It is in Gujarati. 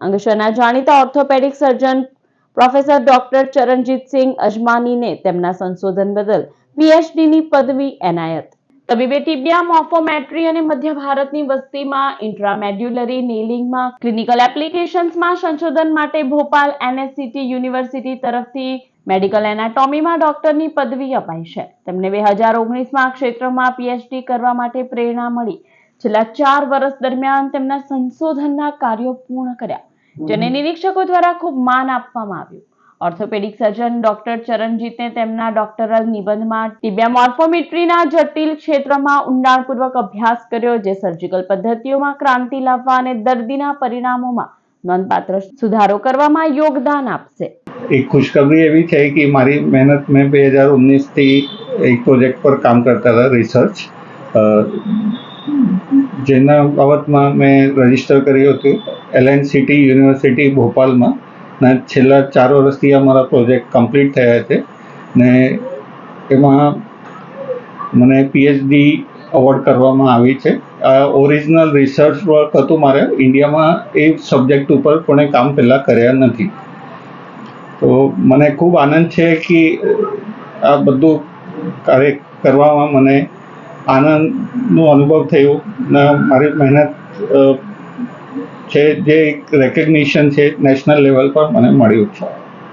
અંકલેશ્વરના જાણીતા orthopaedic surgeon professor doctor Charanjitsingh અજમાનીને તેમના સંશોધન બદલ પીએચડીની પદવી એનાયત. તબીબે ટીબિયા મોર્ફોમેટ્રી અને મધ્ય ભારતની વસ્તીમાં ઇન્ટ્રામેડ્યુલરી નેલિંગમાં ક્લિનિકલ એપ્લિકેશન્સમાં સંશોધન માટે ભોપાલ એનએસસીટી યુનિવર્સિટી તરફથી મેડિકલ એનાટોમીમાં ડોક્ટરની પદવી અપાઈ છે. તેમને બે હજાર ઓગણીસમાં ક્ષેત્રમાં પીએચડી કરવા માટે પ્રેરણા મળી. છેલ્લા ચાર વર્ષ દરમિયાન તેમના સંશોધનના કાર્યો પૂર્ણ કર્યા. જેને નિરીક્ષકો દ્વારા ખૂબ માન આપવામાં આવ્યું. ઓર્થોપેડિક સર્જન ડોક્ટર ચરણજીતે તેમના ડોક્ટરલ નિબંધમાં ટીબિયા મોર્ફોમેટ્રીના જટિલ ક્ષેત્રમાં ઊંડાણપૂર્વક અભ્યાસ કર્યો જે સર્જિકલ પદ્ધતિઓમાં ક્રાંતિ લાવવા અને દર્દીના પરિણામોમાં નોંધપાત્ર સુધારો કરવામાં યોગદાન આપશે. એક ખુશખબરી એવી છે કે મારી મહેનત મેં બે હજાર ઓગણીસથી એક પ્રોજેક્ટ પર કામ કરતા હતા રિસર્ચ જેના બાબતમાં મેં રજિસ્ટર કર્યું હતું. એલએનસીટી યુનિવર્સિટી ભોપાલમાં. ને છેલ્લા ચાર વર્ષથી આ મારા પ્રોજેક્ટ કમ્પ્લીટ થયા છે. ને એમાં મને પીએચડી અવોર્ડ કરવામાં આવી છે. આ ઓરિજિનલ રિસર્ચ વર્ક હતું મારે. ઇન્ડિયામાં એ સબ્જેક્ટ ઉપર પણ કામ પહેલાં કર્યા નથી. તો મને ખૂબ આનંદ છે કે આ બધું કાર્ય કરવામાં મને આનંદનો અનુભવ થયો ને મારી મહેનત છે જે એક રેકગ્નિશન છે નેશનલ લેવલ પર મને મળ્યું છે.